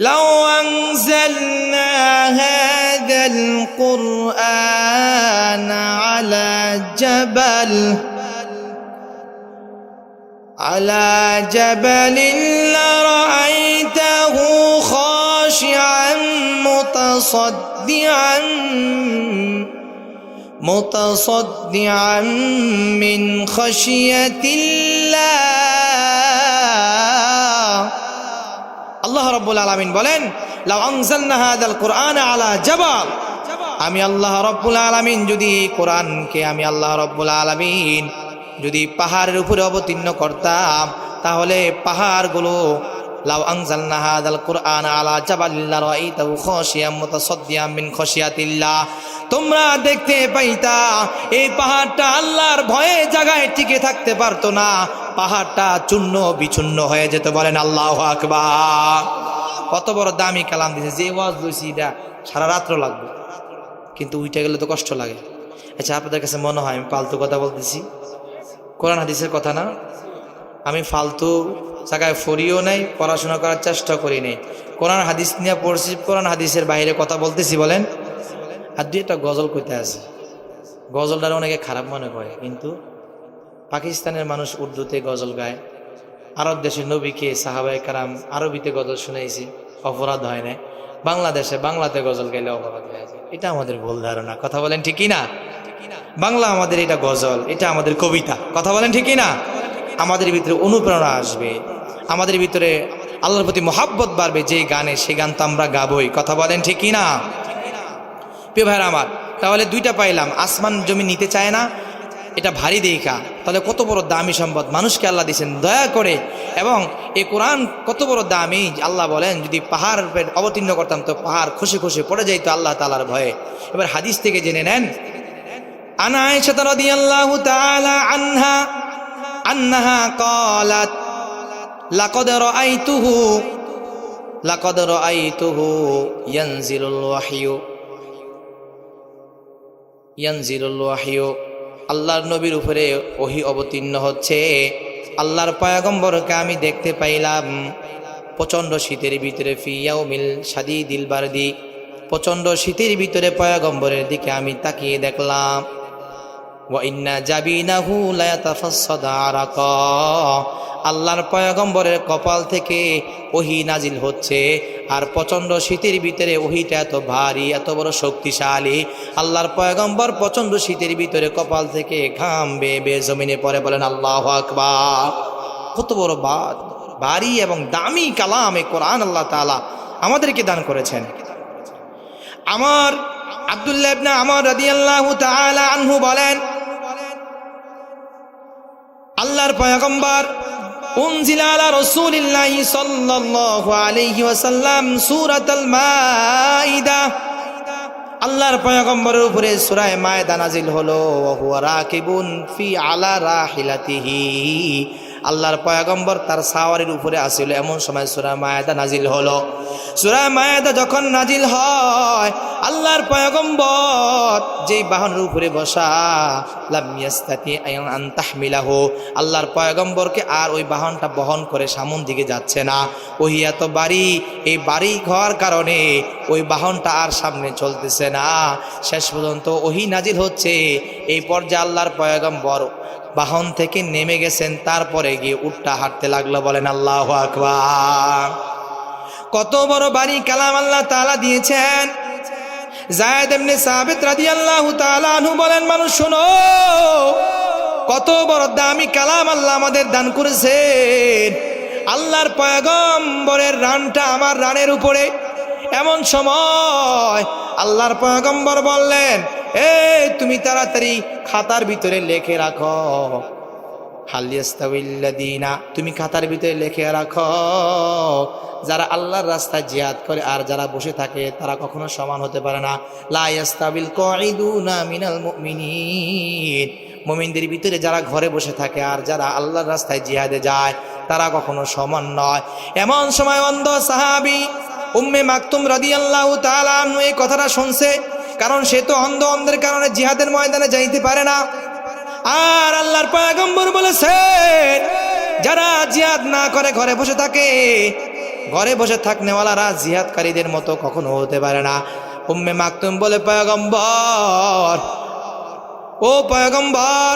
لو أنزلنا هذا القرآن على جبل على جبل لرأيته خاشعا متصدعا متصدعا من خشية الله. আল্লাহ রব্বুল আলমিন বলেন আমি আল্লাহ রব্বুল আলমিন, যদি কোরআনকে আমি আল্লাহ রব্বুল আলমিন যদি পাহাড়ের উপরে অবতীর্ণ করতাম, তাহলে পাহাড়গুলো, লাউ আনজালনা হাদাল কোরআন আলা জাবালিল্লা রাইতাহু খাশিয়াম মুতাসাদ্দিয়াম মিন খাশিয়াতিল্লাহ। তোমরা দেখতে পাইতা, এই পাহাড়টা আল্লাহর ভয়ে জায়গায় টিকে থাকতে পারতো না। পাহাড়টা চূর্ণ বিচূর্ণ হয়ে যেত বলেন আল্লাহ আকবার। কত বড় দামি কালাম দিয়েছে যে ওয়াজ লইছি এটা সারা রাত্র লাগবে। কিন্তু উইটা গেলে তো কষ্ট লাগে। আচ্ছা আপনাদের কাছে মনে হয় আমি ফালতু কথা বলতেছি? কোরআন হাদিসের কথা না? আমি ফালতু জায়গায় ফরিও নাই, পড়াশোনা করার চেষ্টা করি নাই। কোরআন হাদিস নিয়ে পড়ছি, কোরআন হাদিসের বাইরে কথা বলতেছি, বলেন। আর দুই একটা গজল কইতে আছে। গজলটার অনেকে খারাপ মনে করে, কিন্তু পাকিস্তানের মানুষ উর্দুতে গজল গায়। আরব দেশের নবীকে সাহাবায় কারাম আরবিতে গজল শুনেছি অপরাধ হয় না বাংলাদেশে বাংলাতে গজল গাইলে অপরাধ হয়ে যায়। এটা আমাদের ভুল ধারণা। কথা বলেন ঠিকই না বাংলা আমাদের এটা গজল, এটা আমাদের কবিতা। কথা বলেন ঠিকই না আমাদের ভিতরে অনুপ্রেরণা আসবে। আমাদের ভিতরে আল্লাহর প্রতি মহাব্বত বাড়বে যে গানে সে গান তো আমরা গাবই। কথা বলেন ঠিকই না প্রিয় ভাইরা আমার, তাহলে দুইটা পাইলাম। আসমান জমি নিতে চায় না এটা ভারী দেইখা তাহলে কত বড় দামি সম্পদ। মানুষকে আল্লাহ দিয়েছেন, দয়া করে। এবং এই কোরআন কত বড় দামি। আল্লাহ বলেন, যদি পাহাড় অবতীর্ণ করতাম তো পাহাড় খুশি খুশি পড়ে যাইতো আল্লাহ তালার ভয়ে। এবার হাদিস থেকে জেনে নেন আনায় আল্লাহ আল্লাহর নবীর উপরে ওহি অবতীর্ণ হচ্ছে। আল্লাহর পয়াগম্বরকে আমি দেখতে পাইলাম। প্রচণ্ড শীতের ভিতরে ফিয়াও মিল সাদি দিল বারদি। প্রচণ্ড শীতের ভিতরে পয়াগম্বরের দিকে আমি তাকিয়ে দেখলাম। ওয়াইন্না জাবিনাহু লায়াতাফাসসাদা আরাকা। আল্লাহর পয়গম্বরের কপাল থেকে ওহি নাজিল হচ্ছে। আর প্রচণ্ড শীতের ভিতরে ওহিটা এত ভারী, এত বড় শক্তিশালী। আল্লাহর পয়গম্বর প্রচণ্ড শীতের ভিতরে কপাল থেকে ঘাম বে বে জমিনে পরে বলেন, আল্লাহ আকবার। কত বড় বাদ, ভারী এবং দামি কালাম কোরআন আল্লাহ তাআলা আমাদেরকে দান করেছেন। আমার আব্দুল্লাহ ইবনে আমর রাদিয়াল্লাহু তাআলা আনহু বলেন, আল্লাহর পয়গম্বর উনজিলা আলা রাসূলিল্লাহি সাল্লাল্লাহু আলাইহি ওয়াসাল্লাম সূরাতুল মাইদা আল্লাহর পয়গম্বরের উপরে সূরা মায়দা নাজিল হলো, ওয়া হুয়া রাকিবুন ফি আলা রাহিলাতিহি। আল্লাহর পয়াগম্বর তার সাওয়ারির উপরে আসিল। এমন সময় সূরা মায়দা নাজিল হলো। সূরা মায়দা যখন নাজিল হয়, আল্লাহর পয়াগম্বর যেই বাহনের উপরে বসা, লাম ইয়াস্তাতি আন তাহমিলাহু, আল্লাহর পয়াগম্বরকে আর ওই বাহনটা বহন করে সামন দিকে যাচ্ছে না। ওই এত বাড়ি, এই বাড়ি হওয়ার কারণে ওই বাহনটা আর সামনে চলতেছে না। শেষ পর্যন্ত ওহি নাজিল হচ্ছে। এই পর্যায়ে আল্লাহর পয়গম্বর বাহন থেকে নেমে গেছেন, তারপরে গিয়ে উঠটা হাঁটতে লাগল, বলেন, আল্লাহ আকবার। কত বড় বাড়ি কালাম আল্লাহ তাআলা দিয়েছেন। সাবিত বলেন, মানুষ, শোনো, কত বড় আমাদের দান করেছেন। আল্লাহর রানটা আমার রানের উপরে। এমন সময় আল্লাহর পয়গম্বর বললেন এই, তুমি তাড়াতাড়ি খাতার ভিতরে লেখে রাখো। হালিয়াস্তাবিল্লাদিনা তুমি খাতার ভিতরে লেখে রাখো। যারা আল্লাহর রাস্তায় জিহাদ করে আর যারা বসে থাকে, তারা কখনো সমান হতে পারে না। লাইয়াস্তাবিল কয়দুনা মিনাল মুমিনিন। মুমিনদের ভিতরে যারা ঘরে বসে থাকে আর যারা আল্লাহর রাস্তায় জিহাদে যায়, তারা কখনো সমান নয়। এমন সময় অন্ধ সাহাবি উম্মে মাকতুম রাদিয়াল্লাহু তাআলা এই কথাটা শুনছে। কারণ সে তো অন্ধ অন্ধের কারণে জিহাদের ময়দানে যাইতে পারে না। আর আল্লাহর পয়গম্বর বলেছেন, যারা জিহাদ না করে ঘরে বসে থাকে, ঘরে বসে থাকনেওয়ালারা জিহাদকারীদের মতো কখনো হতে পারে না। উম্মে মাকতুম বলে, পয়গম্বর, ও পয়গম্বর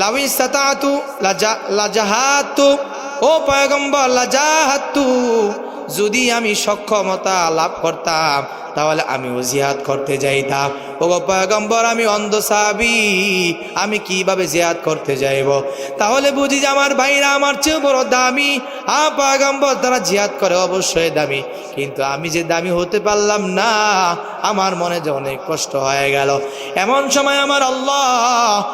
লাউই সাতাতু লাজা, লাজাহাতু, ও পয়গম্বর, লাজাহাতু, যদি আমি সক্ষমতা লাভ করতাম তাহলে আমিও জিহাদ করতে যাইতাম। ও গো পয়গম্বর, আমি অন্ধ সাবি, আমি কীভাবে জিহাদ করতে যাইব? তাহলে বুঝি যে আমার ভাইরা আমার চেয়ে বড় দামি। আ পয়গম্বর, তারা জিহাদ করে অবশ্যই দামি। কিন্তু আমি যে দামি হতে পারলাম না, আমার মনে যে অনেক কষ্ট হয়ে গেল। এমন সময় আমার আল্লাহ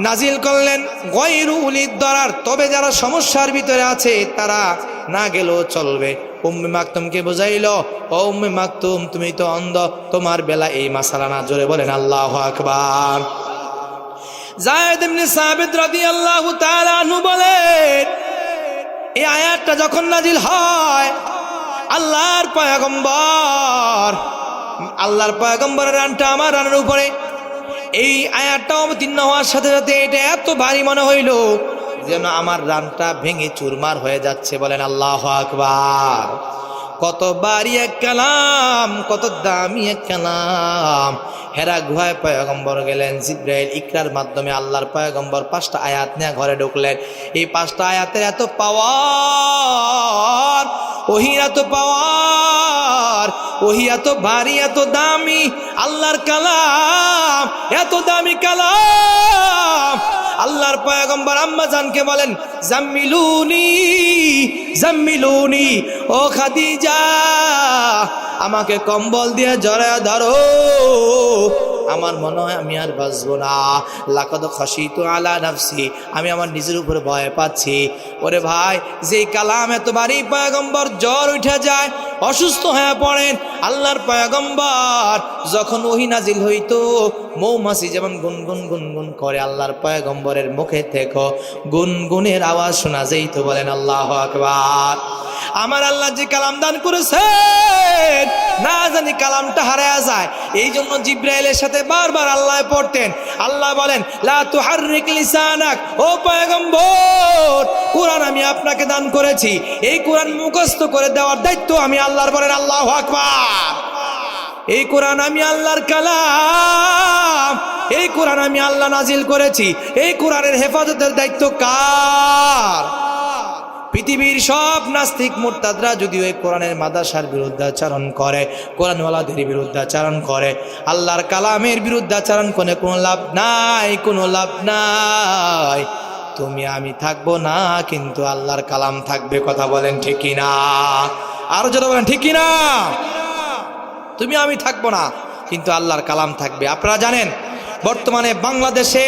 নাজিল করলেন গয়রু উলিদ দরার তবে যারা সমস্যার ভিতরে আছে, তারা না গেলেও চলবে। উম্মে মাকতুমকে বুঝাইল? ও উম্মে মাকতুম, তুমি তো অন্ধ, তোমার বেলা এই মাসালা না জোরে বলেন আল্লাহ আকবার। সাবিত এই যখন নাজিল হয়, আল্লাহর আল্লাহর আমার এই আয়াতটা অবতীর্ণ হওয়ার সাথে সাথে এটা এত ভারী মনে হইল যেন আমার রানটা ভেঙে চুরমার হয়ে যাচ্ছে বলেন আল্লাহ আকবার। কত বাড়ি এক কালাম, কত দামি এক কালাম। হেরা গুহায় পয়গম্বর গেলেন, জিব্রাইল ইকরার মাধ্যমে আল্লাহর পয়গম্বর পাঁচটা আয়াত নিয়ে ঘরে ঢুকলেন। এই পাঁচটা আয়াতের এত পাওয়ার ওহির এত পাওয়ার, ওহি এত ভারী, এত দামি, আল্লাহর কালাম, এত দামি কালাম। আল্লাহর পয়গম্বর আম্মা জানকে বলেন জাম্মিলুনি জাম্মিলুনি ও খাদিজা আমাকে কম্বল দিয়ে জড়া ধরো। আমার মনে হয় আমি আর বাঁচবো না। লাকদ খসি তো আলা নাফসি। আমি আমার নিজের উপরে ভয় পাচ্ছি। ওরে ভাই যে কালাম এত বাড়ি পয়গম্বর জ্বর উঠে যায়, অসুস্থ হয়ে পড়েন, আল্লাহর পয়গম্বর যখন ওহি নাজিল হইতো, মৌমাছি যেমন গুনগুন গুনগুন করে আল্লাহর পয়গম্বরের মুখে থেকে, গুনগুনের আওয়াজ শোনা যেই তো বলেন আল্লাহ আকবার। আমার আল্লাহ যে কালাম দান করেছেন না জানি কালামটা হারায়া যায়। এই জন্য জিব্রাইলের সাথে বারবার আল্লাহ পড়তেন। আল্লাহ বলেন, লা ও কোরআন আমি আপনাকে দান করেছি। এই কোরআন মুখস্থ করে দেওয়ার দায়িত্ব আমি আল্লাহর বলেন আল্লাহু আকবার। এই কোরআন আমি আল্লাহর কালাম। এই কোরআন আমি আল্লাহ নাজিল করেছি। এই কোরআনের হেফাজতের দায়িত্ব কার? পৃথিবীর সব নাস্তিক মোরতাদরা যদিও এই কোরআনের মাদাসার বিরুদ্ধাচারণ করে, কোরআনওয়ালাদের বিরুদ্ধাচারণ করে, আল্লাহর কালামের বিরুদ্ধাচারণ করে, কোনো লাভ নাই, কোনো লাভ নাই। তুমি আমি থাকব না, কিন্তু আল্লাহর কালাম থাকবে, কথা বলেন ঠিকই না আরও যেটা বলেন ঠিকই না তুমি আমি থাকব না, কিন্তু আল্লাহর কালাম থাকবে। আপনারা জানেন, বর্তমানে বাংলাদেশে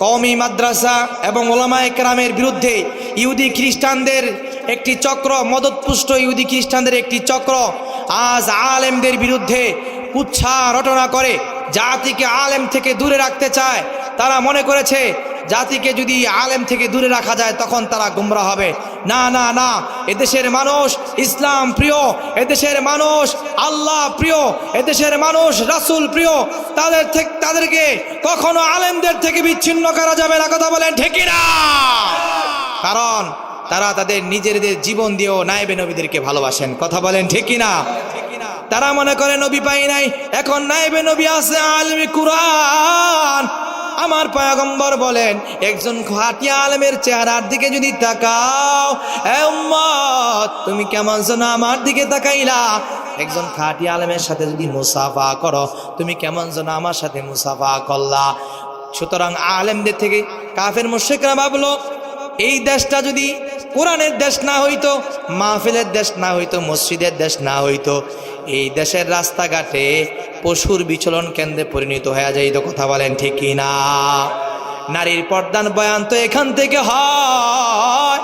কওমি মাদ্রাসা এবং ওলামা একরামের বিরুদ্ধে ইহুদি খ্রিস্টানদের একটি চক্র, মদতপুষ্ট ইহুদি খ্রিস্টানদের একটি চক্র আজ আলেমদের বিরুদ্ধে কুচ্ছা রটনা করে। জাতিকে আলেম থেকে দূরে রাখতে চায়। তারা মনে করেছে, জাতিকে যদি আলেম থেকে দূরে রাখা যায়, তখন তারা গুমরা হবে। না না না। এদেশের মানুষ ইসলাম প্রিয়, এদেশের মানুষ আল্লাহ প্রিয়, এদেশের মানুষ রাসুল প্রিয়। তাদের থেকে তাদেরকে কখনো আলেমদের থেকে বিচ্ছিন্ন করা যাবে না, কথা বলেন ঠিকই না কারণ তারা তাদের নিজেদের জীবন দিয়েও নাইবে নবীদেরকে ভালোবাসেন, কথা বলেন ঠিকই না তারা মনে করে নবী পাই নাই, এখন নাইবে নবী আছে আলমি কুরআন। আমার পয়গম্বর বলেন, একজন খাটি আলমের চেহারার দিকে যদি তাকাও তুমি কেমন যেন আমার দিকে তাকাইলা। একজন খাটি আলমের সাথে যদি মুসাফা করো, তুমি কেমন যেন আমার সাথে মুসাফা করলা। সুতরাং আলেমদের থেকে কাফের মুশেকরা ভাবলো, এই দেশটা যদি কোরআনের দেশ না হইতো, মাহফিলের দেশ না হইতো, মসজিদের দেশ না হইতো। এই দেশের রাস্তাঘাটে পশুর বিচলন কেন্দ্রে পরিণত হয়ে যাইত কথা বলেন, ঠিক না? নারীর পর্দান বয়ান তো এখান থেকে হয়।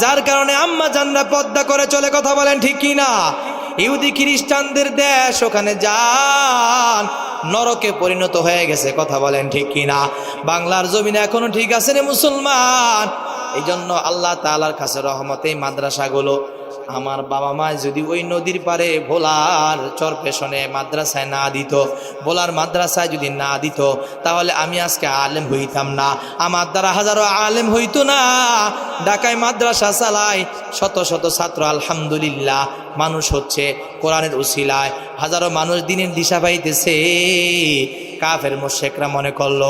যার কারণে আম্মা জানরা পর্দা করে চলে, কথা বলেন, ঠিক না? ইহুদি খ্রিস্টানদের দেশ ওখানে যান, নরকে পরিণত হয়ে গেছে, কথা বলেন, ঠিক কি না? বাংলার জমিনে এখনও ঠিক আছে রে মুসলমান। এই জন্য আল্লাহ তালার কাছে রহমতে মাদ্রাসাগুলো, আমার বাবা মা যদি ওই নদীর পারে ভোলার চর পেছনে মাদ্রাসায় না দিত, ভোলার মাদ্রাসায় যদি না দিত, তাহলে আমি আজকে আলেম হইতাম না। আমার দ্বারা হাজারো আলেম হইতো না। ঢাকায় মাদ্রাসা চালায় শত শত ছাত্র, আলহামদুলিল্লাহ, মানুষ হচ্ছে কোরআনের উসিলায়। হাজারো মানুষ দিনের দিশা পাইতেছে। কাফের মোশেকরা মনে করল,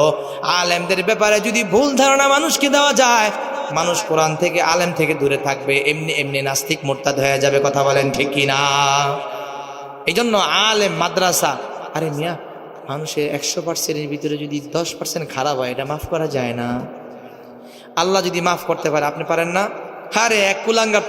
আলেমদের ব্যাপারে যদি ভুল ধারণা মানুষকে দেওয়া যায় মানুষ কোরআন থেকে আলেম থেকে দূরে থাকবে, এমনি এমনি নাস্তিক মোরতাদ হয়ে যাবে, কথা বলেন ঠিক না এই জন্য আলেম, মাদ্রাসা, আরে মিয়া, মানুষের একশো পার্সেন্টের ভিতরে যদি দশ পার্সেন্ট খারাপ হয়, এটা মাফ করা যায় না। আল্লাহ যদি মাফ করতে পারে, আপনি পারেন না? হারে এক কুলাঙ্গার